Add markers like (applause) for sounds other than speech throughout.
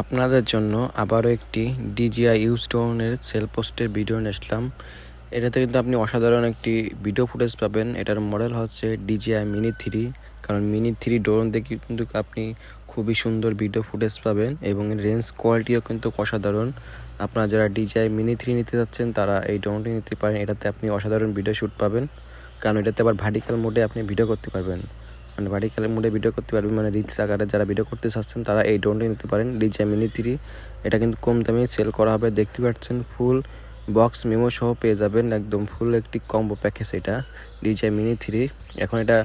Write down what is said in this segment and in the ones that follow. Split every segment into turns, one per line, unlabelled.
আপনাদের জন্য আবারও একটি ডিজিআই ইউজ টোনের সেল পোস্টের ভিডিও নিয়ে আসলাম। এটাতে কিন্তু আপনি অসাধারণ একটি ভিডিও ফুটেজ পাবেন। এটার মডেল হচ্ছে ডিজিআই মিনি থ্রি কারণ মিনি থ্রি ড্রোন দেখে কিন্তু আপনি খুবই সুন্দর ভিডিও ফুটেজ পাবেন এবং রেঞ্জ কোয়ালিটিও কিন্তু অসাধারণ। আপনারা যারা ডিজিআই মিনি থ্রি নিতে যাচ্ছেন, তারা এই ড্রোনটি নিতে পারেন। এটাতে আপনি অসাধারণ ভিডিও শ্যুট পাবেন। কারণ এটাতে আবার ভার্টিক্যাল মোডে আপনি ভিডিও করতে পারবেন। মানে ভার্টিক্যাল মোডে ভিডিও করতে পারবেন মানে রিলস আকারে যারা ভিডিও করতে চাচ্ছেন, তারা এই ড্রোনটি নিতে পারেন ডিজিআই মিনি থ্রি এটা কিন্তু কম দামে সেল করা হবে, দেখতে পাচ্ছেন ফুল বক্স মেমো সহ পেয়ে যাবেন, একদম ফুল একটি কম্বো প্যাকেজ এটা ডিজিআই মিনি থ্রি এখন এটা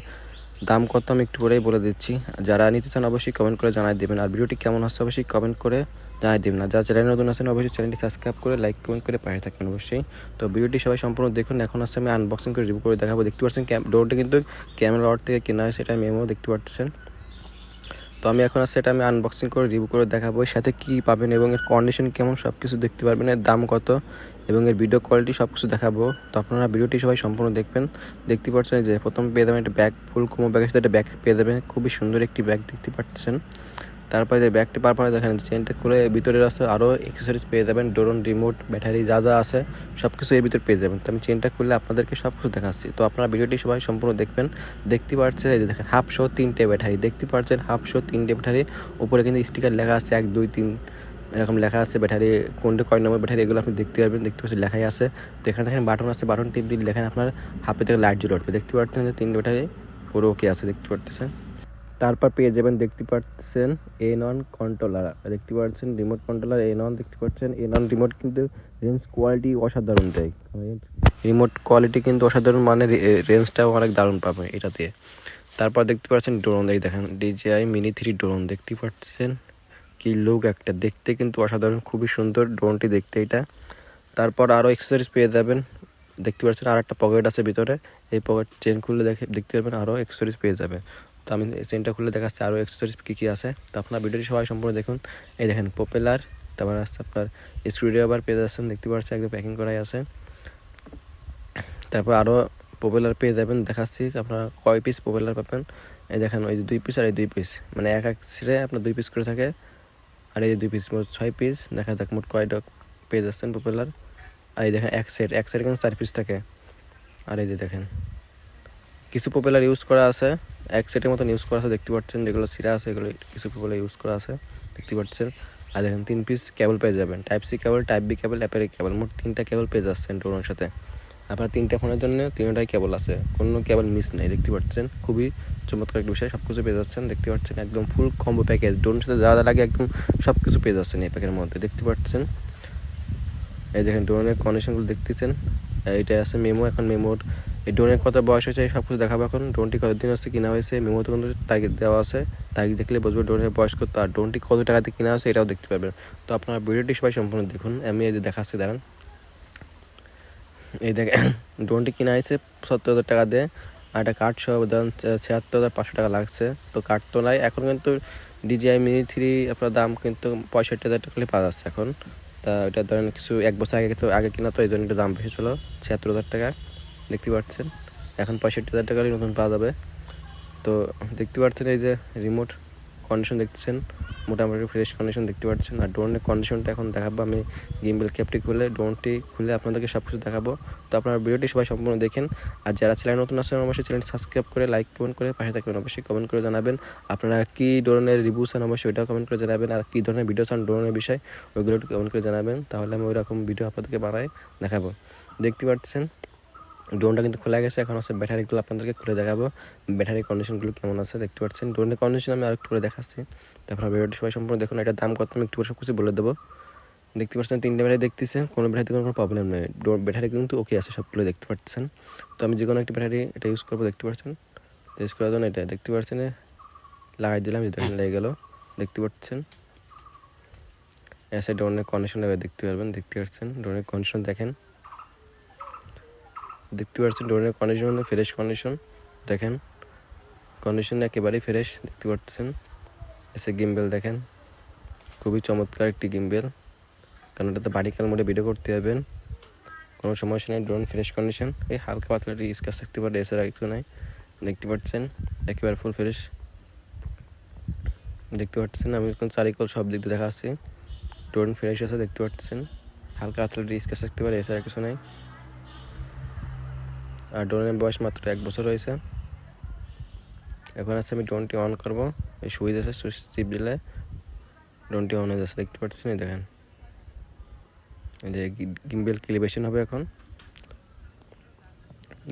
দাম কত আমি একটু পরেই বলে দিচ্ছি, যারা নিতে চান অবশ্যই কমেন্ট করে জানাই দেবেন, আর ভিডিওটি কেমন হচ্ছে অবশ্যই কমেন্ট করে জানাই দেবেন না। যারা চ্যানেল নতুন আছেন, অবশ্যই চ্যানেলটি সাবস্ক্রাইব করে, লাইক, কমেন্ট করে পাশে থাকবেন অবশ্যই। তো ভিডিওটি সবাই সম্পূর্ণ দেখুন। এখন আসছে আমি আনবক্সিং করে রিভিউ করে দেখাবো। দেখতে পাচ্ছেন ডোরটি কিন্তু ক্যামেরা আউট থেকে কেনা হয় সেটা মেমো দেখতে পাচ্ছেন। তো আমি এখন সেটা আমি আনবক্সিং করে রিভিউ করে দেখাবো। এর সাথে কী পাবেন এবং এর কন্ডিশন কেমন সব কিছু দেখতে পারবেন, এর দাম কত, এবং এর ভিডিও কোয়ালিটি সব কিছু দেখাবো। তো আপনারা ভিডিওটি সবাই সম্পূর্ণ দেখবেন। দেখতে পাচ্ছেন যে প্রথম পেয়ে যাবেন একটা ব্যাগ ফুল কুমো ব্যাগের সাথে একটা ব্যাগ পেয়ে যাবেন। খুবই সুন্দর একটি ব্যাগ দেখতে পাচ্ছেন। তারপরে যে ব্যাগটি পার পরে দেখেন চেনটা খুলে ভিতরে আছে আরও এক্সেসরিজ পেয়ে যাবেন ড্রোন রিমোট ব্যাটারি যা যা আছে সব কিছু এর ভিতরে পেয়ে যাবেন। তো আমি চেনটা খুললে আপনাদেরকে সব কিছু দেখাচ্ছি। তো আপনারা ভিডিওটি সবাই সম্পূর্ণ দেখবেন, দেখতে পাচ্ছেন এই যে দেখেন হাফ শো তিনটে ব্যাটারি দেখতে পাচ্ছেন হাফ শো তিনটে ব্যাটারি উপরে কিন্তু স্টিকার লেখা আছে, এক, দুই, তিন, এরকম লেখা আছে ব্যাটারি কোনটা কয় নম্বর ব্যাটারি এগুলো আপনি দেখতে পারবেন, দেখতে পাচ্ছেন, লেখাই আছে। তো এখানে দেখেন বাটন আছে বাটন টিপ দিলে দেখেন আপনার হাফে থেকে লাইট জ্বলে উঠবে। দেখতে পাচ্ছেন যে তিনটে ব্যাটারি পুরো ওকে আছে, দেখতে পাচ্ছেন তারপর পেয়ে যাবেন দেখতে পাচ্ছেন এ নন কন্ট্রোলার দেখতে পাচ্ছেন রিমোট কন্ট্রোলার এ নন দেখতে পাচ্ছেন। এ নন রিমোট কিন্তু রেঞ্জ কোয়ালিটি অসাধারণ দেয়। রিমোট কোয়ালিটি কিন্তু অসাধারণ মানে রেঞ্জটাও অনেক দারুণ পাবে এটাতে। তারপর দেখতে পাচ্ছেন ড্রোন এই দেখেন ডিজিআই মিনি থ্রি ড্রোন দেখতে পাচ্ছেন। কি লুক একটা, দেখতে কিন্তু অসাধারণ, খুবই সুন্দর ড্রোনটি দেখতে এটা। তারপর আরও এক্সেসরিজ পেয়ে যাবেন। দেখতে পাচ্ছেন আর একটা পকেট আছে ভিতরে, এই পকেট চেন খুললে দেখে, দেখতে পাবেন আরও এক্সেসরিজ পেয়ে যাবে তো আমি চেনটা খুলে দেখাচ্ছি আরও এক্সেসরিজ কী কী আছে। তো আপনার ভিডিওটি সবাই সম্পূর্ণ দেখুন। এই দেখেন পপুলার তারপর আছে আপনার স্ক্রুড্রাইভার পেয়ে যাচ্ছেন, দেখতে পাচ্ছেন একদম প্যাকিং করাই আছে। তারপর আরও পপুলার পেয়ে যাবেন, দেখাচ্ছি আপনারা কয় পিস পপুলার পাবেন। এই দেখেন, ওই দুই পিস আর এই দুই পিস মানে এক এক সিরে আপনার দুই পিস করে থাকে। আর এই দুই পিস মোট ছয় পিস দেখা যাক মোট কয়টা পেয়ে যাচ্ছেন পপুলার আর এই দেখেন, এক সেট এক সেট কিন্তু চার পিস থাকে। আর এই যে দেখেন। কিছু পপুলার ইউজ করা আছে। এক সেটের মতন ইউজ করা আছে, দেখতে পাচ্ছেন যেগুলো সিরা আছে, এগুলো কিছু পপুলার ইউজ করা আছে, দেখতে পাচ্ছেন। আর দেখেন তিন পিস কেবল পেয়ে যাবেন। Type C cable type B cable অ্যাপের কেবল মোট তিনটা কেবল পেয়ে যাচ্ছেন ড্রোনের সাথে। আপনার তিনটা ফোনের জন্য তিনটাই কেবল আছে। কোনো কেবল মিস নেই, দেখতে পাচ্ছেন। খুবই চমৎকার একটা বিষয় সব কিছু পেয়ে যাচ্ছেন। দেখতে পাচ্ছেন একদম ফুল কম্বো প্যাকেজ ড্রোনের সাথে যা যা লাগে একদম সব কিছু পেয়ে যাচ্ছেন এই প্যাকের মধ্যে, দেখতে পাচ্ছেন। এই দেখেন ড্রোনের কন্ডিশনগুলো দেখতেছেন। এইটা আছে মেমো এখন মেমোর এই ড্রোনের কত বয়স হয়েছে সব কিছু দেখাবো এখন। ড্রোনটি কতদিন হচ্ছে, কিনা হয়েছে, মেমোতে কিন্তু তারিখ দেওয়া আছে? তারিখ দেখলে বুঝবে ড্রোনের বয়স কত। আর ড্রোনটি কত টাকাতে কিনা আছে এটাও দেখতে পারবেন। তো আপনার ভিডিওটি সবাই সম্পূর্ণ দেখুন। আমি এই দেখাচ্ছি, দাঁড়ান। এই দেখেন, (coughs) ড্রোনটি কিনা হয়েছে সত্তর হাজার টাকা দিয়ে। আর একটা কাঠ সহ ধরেন ছিয়াত্তর হাজার পাঁচশো টাকা লাগছে। তো কাঠ তো নাই, এখন কিন্তু ডিজিআই মিনি থ্রি আপনার দাম কিন্তু পঁয়ষট্টি হাজার টাকা পাওয়া যাচ্ছে এখন। তা ওটা ধরেন কিছু এক বছর আগে তো আগে কিনা তো এই জন্য একটু দাম বেশি ছিল, ছিয়াত্তর হাজার টাকা। দেখতে পাচ্ছেন। এখন পঁয়ষট্টি হাজার টাকারই নতুন পাওয়া যাবে। তো দেখতে পাচ্ছেন এই যে রিমোট কন্ডিশন দেখতেছেন মোটামুটি ফ্রেশ কন্ডিশন দেখতে পাচ্ছেন। আর ড্রোনের কন্ডিশনটা এখন দেখাবো আমি। গেমবেল ক্যাপটি খুলে ড্রোনটি খুলে আপনাদেরকে সব কিছু দেখাবো। তো আপনার ভিডিওটি সবাই সম্পূর্ণ দেখেন। আর যারা চ্যানেল নতুন আছেন, অবশ্যই চ্যানেল সাবস্ক্রাইব করে লাইক কমেন্ট করে পাশে থাকবেন। অবশ্যই কমেন্ট করে জানাবেন। আপনারা কী ধরনের রিভিউ চান, অবশ্যই ওইটাও কমেন্ট করে জানাবেন। আর কী ধরনের ভিডিও চান ড্রোনের বিষয়, ওইগুলো একটু কমেন্ট করে জানাবেন। তাহলে আমি ওই রকম ভিডিও আপনাদেরকে বানাই, দেখাবো। দেখতে পাচ্ছেন? ড্রোনটা কিন্তু খোলা গেছে। এখন হচ্ছে ব্যাটারিগুলো আপনাদেরকে খুলে দেখাবো। ব্যাটারি কন্ডিশনগুলো কেমন আছে দেখতে পাচ্ছেন। ড্রোনের কন্ডিশন আমি আরেকটু করে দেখাচ্ছি। তারপর ভিডিওটি সবাই সম্পূর্ণ দেখুন। এটার দাম কত আমি একটু সব কিছু বলে দেবো। দেখতে পাচ্ছেন, তিনটে ব্যাটারি দেখতেছে। কোনো ব্যাটারিতে কোনো প্রবলেম নেই। ব্যাটারি কিন্তু ওকে আছে সবগুলো দেখতে পাচ্ছেন। তো আমি যে কোনো একটা ব্যাটারি এটা ইউজ করব, দেখতে পাচ্ছেন? ইউজ করার জন্য এটা দেখতে পাচ্ছেন লাগাই দিলাম যেটা লেগে গেলো। দেখতে পাচ্ছেন? এসে ড্রোনের কন্ডিশন দেখতে পারবেন, দেখতে পাচ্ছেন। ড্রোনের কন্ডিশন দেখেন। দেখতে পাচ্ছেন ড্রোনের কন্ডিশন ফ্রেশ কন্ডিশন দেখেন কন্ডিশন একেবারেই ফ্রেশ দেখতে পাচ্ছেন। এসে গিমবেল দেখেন। খুবই চমৎকার একটি গিমবেল কারণ এটাতে বাড়িকাল মোডে ভিডিও করতে হবেন কোনো সমস্যা নেই, ড্রোন ফ্রেশ কন্ডিশন এই হালকা পাতলা একটি স্কাচ থাকতে পারে এছাড়া কিছু নাই। দেখতে পাচ্ছেন, একেবারে ফুল ফ্রেশ দেখতে পাচ্ছেন, আমি এখন চারিকল সব দিক দিয়ে দেখাচ্ছি। ড্রোন ফ্রেশ আছে, দেখতে পাচ্ছেন। হালকা হাতলে স্কেচ থাকতে পারে এছাড়া কিছু নেই। ড্রোনের বয়স মাত্র এক বছর হয়েছে। এখন আছে আমি ড্রোনটি অন করব। এই সুইচ আছে, সুইচ টিপ দিলে ড্রোনটি অন হয়ে যাচ্ছে। দেখতে পাচ্ছেন এই দেখেন। এই যে গিম্বেল ক্লিবেশন হবে এখন।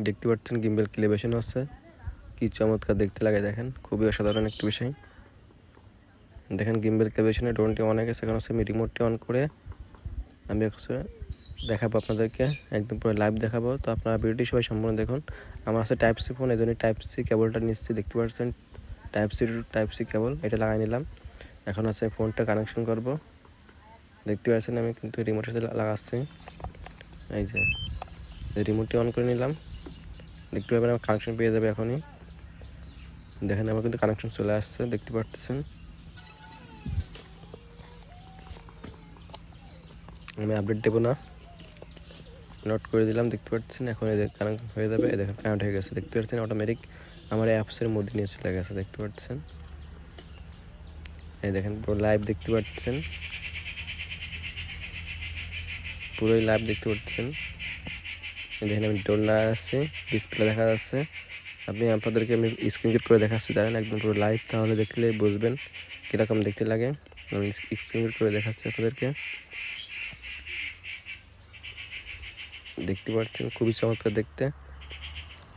দেখতে পাচ্ছেন গিম্বেল ক্লিবেশন হচ্ছে। কি চমৎকার দেখতে লাগে দেখেন। খুবই অসাধারণ একটি বিষয়। দেখেন গিম্বেল ক্লিবেশনে ড্রোনটি অন হয়ে গেছে। এখন হচ্ছে আমি রিমোটটি অন করে আমি হচ্ছে দেখাবো আপনাদেরকে, একদম পুরো লাইভ দেখাবো। তো আপনারা ভিডিওটি সবাই সম্পূর্ণ দেখুন। আমার আছে টাইপ সি ফোন এই জন্য টাইপ সি কেবলটা নিচ্ছি দেখতে পাচ্ছেন। Type C type C cable এটা লাগাই নিলাম। এখন হচ্ছে ফোনটা কানেকশন করব। দেখতে পাচ্ছেন আমি কিন্তু রিমোটের সাথে লাগাচ্ছি। এই যে রিমোটটি অন করে নিলাম। দেখতে পাবেন আমার কানেকশন পেয়ে যাবে এখনই। দেখেন আমার কিন্তু কানেকশন চলে আসছে, দেখতে পাচ্ছেন। আমি আপডেট দেবো না। নোট করে দিলাম, দেখতে পাচ্ছেন? এখন এই কানেক্ট হয়ে যাবে দেখেন কানেক্ট হয়ে গেছে, দেখতে পাচ্ছেন? অটোমেটিক আমার অ্যাপসের মধ্যে নিয়ে চলে গেছে, দেখতে পাচ্ছেন? এই দেখেন, পুরো লাইভ দেখতে পাচ্ছেন? পুরোই লাইভ দেখতে পাচ্ছেন? দেখেন, আমি ডোল না আসছে ডিসপ্লে দেখা যাচ্ছে। আপনি আপনাদেরকে আমি স্ক্রিন করে দেখাচ্ছি, দাঁড়ান একদম পুরো লাইভ তাহলে দেখলে বুঝবেন কীরকম দেখতে লাগে। আমি স্ক্রিন করে দেখাচ্ছি আপনাদেরকে। দেখতে পাচ্ছেন খুবই চমৎকার দেখতে।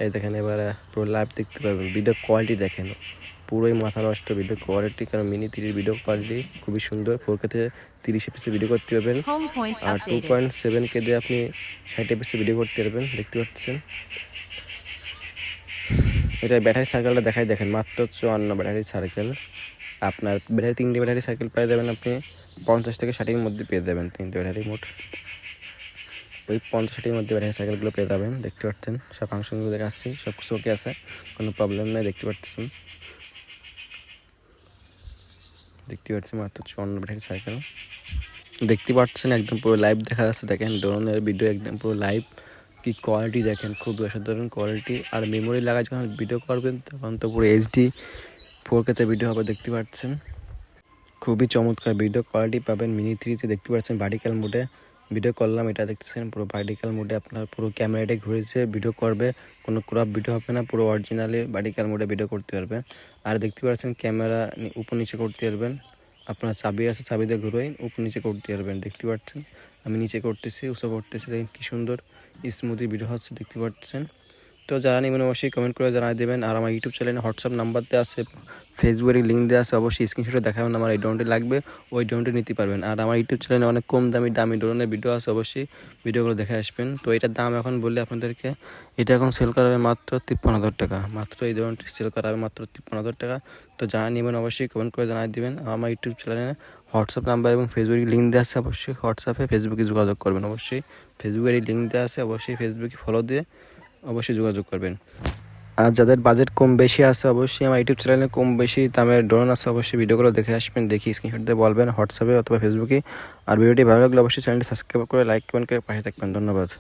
এই দেখেন এবার পুরো লাইভ দেখতে পাবেন ভিডিও কোয়ালিটি দেখেন। পুরোই মাথা নষ্ট ভিডিও কোয়ালিটি কারণ মিনি থ্রির ভিডিও কোয়ালিটি খুবই সুন্দর। ফোর কে থেকে তিরিশ এপিসে ভিডিও করতে পারবেন। আর টু পয়েন্ট সেভেন কে দিয়ে আপনি ষাট এপিসে ভিডিও করতে পারবেন। দেখতে পাচ্ছেন? এটা ব্যাটারি সাইকেলটা দেখাই দেখেন। মাত্র চুয়ান্ন ব্যাটারি সাইকেল আপনার ব্যাটারি তিনটে ব্যাটারি সাইকেল পেয়ে যাবেন আপনি। পঞ্চাশ থেকে ষাটের মধ্যে পেয়ে যাবেন তিনটে ব্যাটারি মোট। ওই পঞ্চাশটির মধ্যে ব্যাটারি সাইকেলগুলো পেয়ে যাবেন, দেখতে পাচ্ছেন। সব ফাংশনগুলো দেখাচ্ছি সব কিছু ওকে আছে, কোনো প্রবলেম নেই, দেখতে পাচ্ছেন। দেখতে পাচ্ছি মাত্র চুয়ান্ন ব্যাটারি সাইকেল দেখতে পাচ্ছেন একদম পুরো লাইভ দেখা যাচ্ছে, দেখেন ড্রোনের ভিডিও একদম পুরো লাইভ কি কোয়ালিটি দেখেন, খুব অসাধারণ কোয়ালিটি আর মেমোরি লাগা যখন ভিডিও করবেন, তখন তো পুরো এইচডি ফোর কেতে ভিডিও হবে, দেখতে পাচ্ছেন। খুবই চমৎকার ভিডিও কোয়ালিটি পাবেন মিনি থ্রিতে দেখতে পাচ্ছেন ভার্টিক্যাল মোডে ভিডিও করলাম, এটা দেখতেছেন পুরো ভার্টিক্যাল মোডে আপনার পুরো ক্যামেরাটা ঘুরেছে ভিডিও করবে, কোনো ক্রপ ভিডিও হবে না, পুরো অরিজিনালি ভার্টিক্যাল মোডে ভিডিও করতে পারবে। আর দেখতে পাচ্ছেন ক্যামেরা উপর নিচে করতে পারবেন। আপনার চাবি আছে, চাবি দিয়ে ঘুরোই উপর নিচে করতে পারবেন, দেখতে পাচ্ছেন? আমি নিচে করতেছি উঁচু করতেছি, দেখেন কী সুন্দর স্মুথি ভিডিও হচ্ছে, দেখতে পাচ্ছেন? তো যারা নেবেন অবশ্যই কমেন্ট করে জানাই দেবেন। আর আমার ইউটিউব চ্যানেলে হোয়াটসঅ্যাপ নাম্বার দেওয়া আছে ফেসবুকের লিঙ্ক দেওয়া আছে, অবশ্যই স্ক্রিনশটে দেখাবেন আমার এই ড্রোনটি লাগবে, ওই ড্রোনটি নিতে পারবেন। আর আমার ইউটিউব চ্যানেলে অনেক কম দামি দামি ড্রোনের ভিডিও আছে, অবশ্যই ভিডিওগুলো দেখে আসবেন। তো এটার দাম এখন বললে আপনাদেরকে, এটা এখন সেল করা হবে মাত্র তিপ্পান্ন হাজার টাকা। মাত্র এই ড্রোনটি সেল করা হবে মাত্র তিপ্পান্ন হাজার টাকা। তো যারা নেবেন অবশ্যই কমেন্ট করে জানাই দেবেন। আমার ইউটিউব চ্যানেলে হোয়াটসঅ্যাপ নাম্বার এবং ফেসবুকের লিঙ্ক দেওয়া আছে, অবশ্যই হোয়াটসঅ্যাপে ফেসবুকে যোগাযোগ করবেন অবশ্যই। ফেসবুকের এই লিঙ্ক দেওয়া আছে, অবশ্যই ফেসবুকে ফলো দিয়ে অবশ্যই যোগাযোগ করবেন। আর যাদের বাজেট কম বেশি আছে, অবশ্যই আমার ইউটিউব চ্যানেলে কম বেশি দামের ড্রোন আছে, অবশ্যই ভিডিওগুলো দেখে আসবেন, দেখি স্ক্রিনশট দিয়ে বলবেন হোয়াটসঅ্যাপে অথবা ফেসবুকে আর ভিডিওটি ভালো লাগলে অবশ্যই চ্যানেলটি সাবস্ক্রাইব করে লাইক কমেন্ট করে পাশে থাকবেন। ধন্যবাদ।